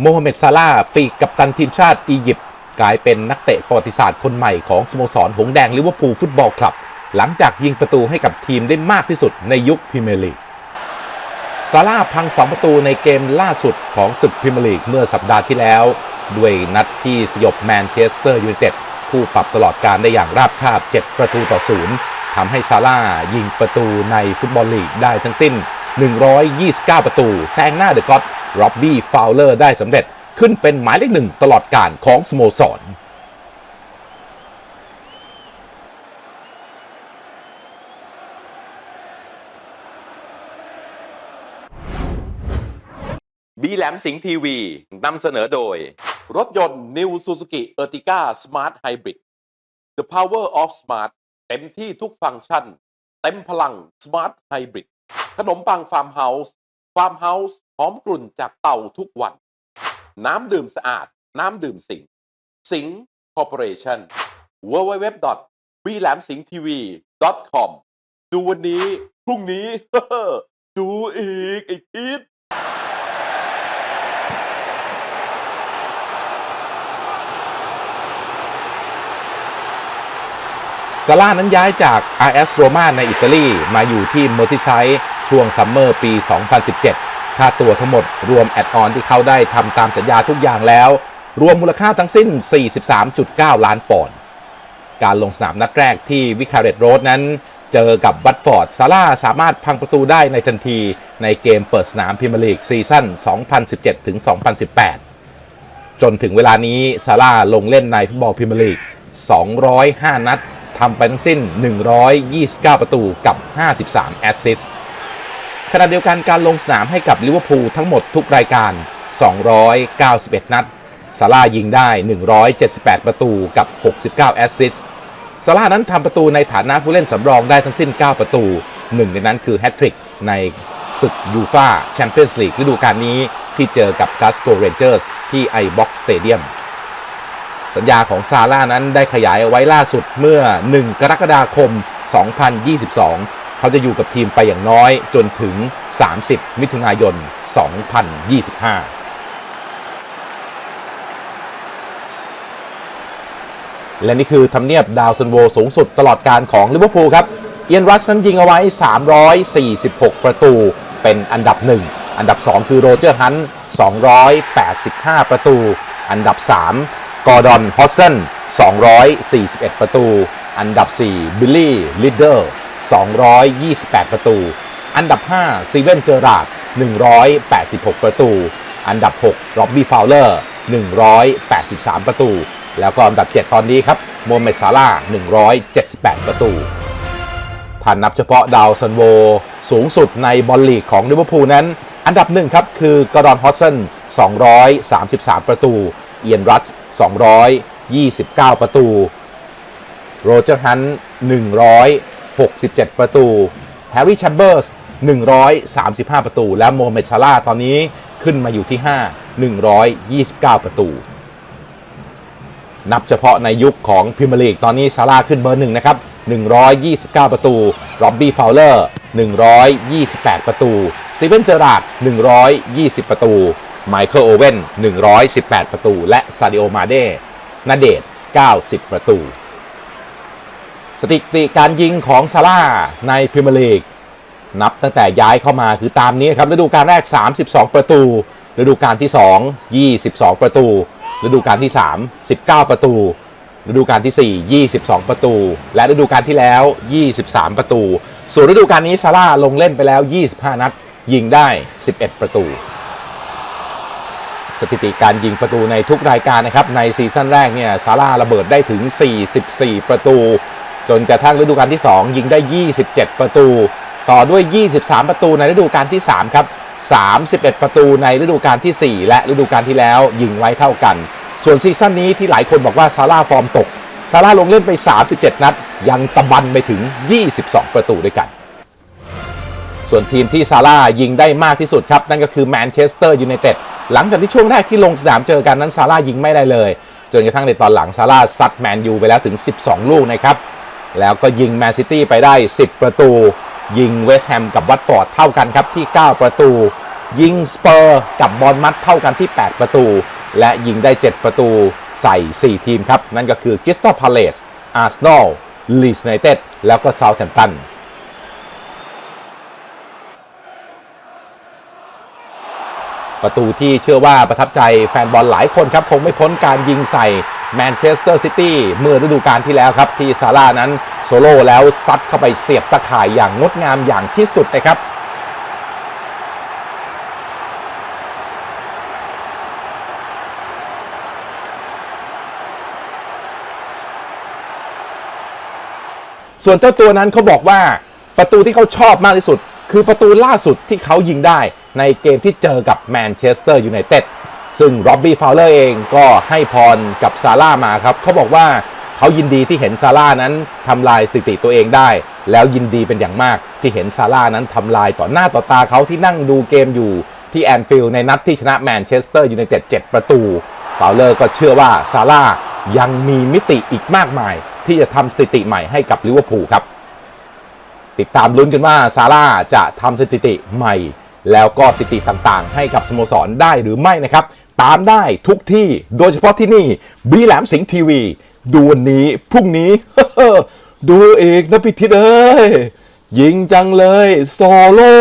โมฮัมเหม็ดซาลาปีกกัปตันทีมชาติอียิปต์กลายเป็นนักเตะประวัติศาสตร์คนใหม่ของสโมสรหงสแดงลิเวอร์พูลฟุตบอลคลับ หลังจากยิงประตูให้กับทีมได้มากที่สุดในยุคพรีเมียร์ลีกซาร่าพัง 2 ประตูในเกมล่าสุดของศึกพรีเมียร์ลีกเมื่อสัปดาห์ที่แล้ว ด้วยนัดที่สยบแมนเชสเตอร์ยูไนเต็ดผู้ปรับตลอดการได้อย่างราบคาบ 7 ประตูต่อศูนย์ทำให้ซาร่ายิงประตูในฟุตบอลลีกได้ทั้งสิ้น 129 ประตูแซงหน้าเดอะก็อต ร็อบบี้ฟาวเลอร์ได้สำเร็จขึ้นเป็นหมายเลขหนึ่งตลอดการของสโมสรบีแหลมสิงห์ทีวีนำเสนอโดย รถยนต์ New Suzuki Ertiga Smart Hybrid The Power of Smart เต็มที่ทุกฟังก์ชัน เต็มพลัง Smart Hybrid ขนมปังฟาร์มเฮาส์ ฟาร์มเฮาส์หอมกลุ่นจากเต่าทุกวัน น้ำดื่มสะอาด น้ำดื่มสิง สิงคอร์ปอเรชั่น w w w b แหลมสิงทีวี com ดูวันนี้ พรุ่งนี้ ดูอีก ไอ้พีทซาร่านั้นย้ายจาก RS Roma ในอิตาลี มาอยู่ที่เมอร์ซิไซด์ ช่วงซัมเมอร์ปี 2017 ค่าตัวทั้งหมดรวมแอดออนที่เขาได้ทำตามสัญญาทุกอย่างแล้ว รวมมูลค่าทั้งสิ้น 43.9 ล้านปอนด์การลงสนามนัดแรกที่วิคาเรตโรดนั้น เจอกับวัตฟอร์ดซาร่าสามารถพังประตูได้ในทันทีในเกมเปิดสนามพรีเมียร์ลีกซีซั่น 2017-2018 จนถึงเวลานี้ซาร่าลงเล่นในฟุตบอลพรีเมียร์ลีก 205 นัดทำไปทั้งสิ้น 129 ประตูกับ 53 แอสซิสต์ ณะเดียวกันการลงสนามให้กับลิเวอร์พูลทั้งหมดทุกรายการ 291 นัดซาร่ายิงได้ 178 ประตูกับ 69 แอสซิสต์ซาร่านั้นทำประตูในฐานะผู้เล่นสำรองได้ทั้งสิ้น 9 ประตู หนึ่งในนั้นคือแฮตทริกในศึกยูฟาแชมเปี้ยนส์ลีกฤดูกาลนี้ที่เจอกับกัสโกเรนเจอร์สที่ไอบ็อกสเตเดียมสัญญาของซาร่านั้นได้ขยายเอาไว้ล่าสุดเมื่อ 1 กรกฎาคม 2022 เขาจะอยู่กับทีมไปอย่างน้อยจนถึง 30 มิถุนายน 2025และนี่คือทำเนียบดาวซันโวสูงสุดตลอดการของลิเวอร์พูลครับ เอียนรัชนั้นยิงเอาไว้ 346 ประตูเป็นอันดับ 1 อันดับ 2 คือโรเจอร์ฮันต์285 ประตู อันดับ 3 กอร์ดอนฮอสเซน241 ประตู อันดับ 4 บิลลี่ลิดเดอร์ 228 ประตู อันดับ5ซีเว่นเจอราด186 ประตู อันดับ6ล็อบบี้ฟาวเลอร์ 183 ประตู แล้วก็อันดับ 7 ตอนนี้ครับโมเมดซาร่า178 ประตูผ่านนับเฉพาะดาวซันโว สูงสุดในบอลลีกของลิเวอร์พูลนั้น อันดับหนึ่งครับ คือกรอนฮอตสัน233 ประตู เอียนรัต229 ประตู โรเจอร์ฮัน100 67 ประตูแฮร์รี่แชมเบอร์ส135 ประตู และโมเมชาลาตอนนี้ขึ้นมาอยู่ที่ 5 129 ประตู นับเฉพาะในยุคของพรีเมีลีกตอนนี้ซาลาขึ้นเบอร์หนึ่งนะครับ 129 ประตูร็อบบี้ฟาวเลอร์ 128 ประตูซีเวนเจอราด120 ประตูไมเคิลโอเว่น118 ประตู และซาดิโอมาเดนาเดต90 ประตู สถิติการยิงของซาร่าในพรีเมียร์ลีกนับตั้งแต่ย้ายเข้ามาคือตามนี้ครับฤดูกาลแรก 32 ประตู ฤดูกาลที่ 2 22 ประตู ฤดูกาลที่ 3 19 ประตู ฤดูกาลที่ 4 22 ประตู และฤดูกาลที่แล้ว 23 ประตู ส่วนฤดูกาลนี้ซาร่าลงเล่นไปแล้ว 25 นัด ยิงได้ 11 ประตู สถิติการยิงประตูในทุกรายการนะครับในซีซั่นแรกเนี่ยซาร่าระเบิดได้ถึง 44 ประตู จนกระทั่งฤดูกาลที่ 2 ยิงได้ 27 ประตู ต่อด้วย 23 ประตูในฤดูกาลที่ 3 ครับ 31 ประตูในฤดูกาลที่ 4 และฤดูกาลที่แล้วยิงไว้เท่ากัน ส่วนซีซั่นนี้ที่หลายคนบอกว่าซาร่าฟอร์มตกซาร่าลงเล่นไป 37 นัด ยังตะบันไปถึง 22 ประตูด้วยกัน ส่วนทีมที่ซาร่ายิงได้มากที่สุดครับ นั่นก็คือแมนเชสเตอร์ยูไนเต็ดหลังจากที่ช่วงแรกที่ลงสนามเจอกันนั้นซาร่ายิงไม่ได้เลย จนกระทั่งในตอนหลังซาร่าซัดแมนยูไปแล้วถึง 12 ลูกนะครับ แล้วก็ยิงแมนซิตี้ไปได้ 10 ประตู ยิงเวสต์แฮมกับวัตฟอร์ดเท่ากันครับที่ 9 ประตู ยิงสเปอร์กับบอลมัดเท่ากันที่ 8 ประตู และยิงได้ 7 ประตูใส่ 4 ทีมครับ นั่นก็คือคริสตัลพาเลสอาร์เซนอลลีสไนเต็ดแล้วก็เซาท์แ m ม t ตันประตูที่เชื่อว่าประทับใจแฟนบอลหลายคนครับ คงไม่พ้นการยิงใส่ แมนเชสเตอร์ซิตี้เมื่อฤดูกาลที่แล้วครับ ที่ซาร่านั้นโซโล่แล้วซัดเข้าไปเสียบตะข่ายอย่างงดงามอย่างที่สุดนะครับส่วนเจ้าตัวนั้นเขาบอกว่าประตูที่เขาชอบมากที่สุด คือประตูล่าสุดที่เขายิงได้ในเกมที่เจอกับแมนเชสเตอร์ยูไนเต็ด ซึ่งร็อบบี้ฟาวเลอร์เองก็ให้พรกับซาร่ามาครับเขาบอกว่าเขายินดีที่เห็นซาร่านั้นทำลายสถิติตัวเองได้ แล้วยินดีเป็นอย่างมากที่เห็นซาร่านั้นทำลายต่อหน้าต่อตาเขาที่นั่งดูเกมอยู่ที่แอนฟิลด์ในนัดที่ชนะแมนเชสเตอร์ยูไนเต็ด7ประตูฟาวเลอร์ก็เชื่อว่าซาร่ายังมีมิติอีกมากมาย ที่จะทำสถิติใหม่ให้กับลิเวอร์พูลครับ ติดตามลุ้นกันว่าซาร่าจะทำสถิติใหม่ แล้วก็สถิติต่างๆ ให้กับสโมสรได้หรือไม่นะครับ ตามได้ทุกที่โดยเฉพาะที่นี่บีแหลมสิงห์ทีวี ดูวันนี้พรุ่งนี้ ดูเอกนะพิทิเอ้ย ยิงจังเลย โซโล่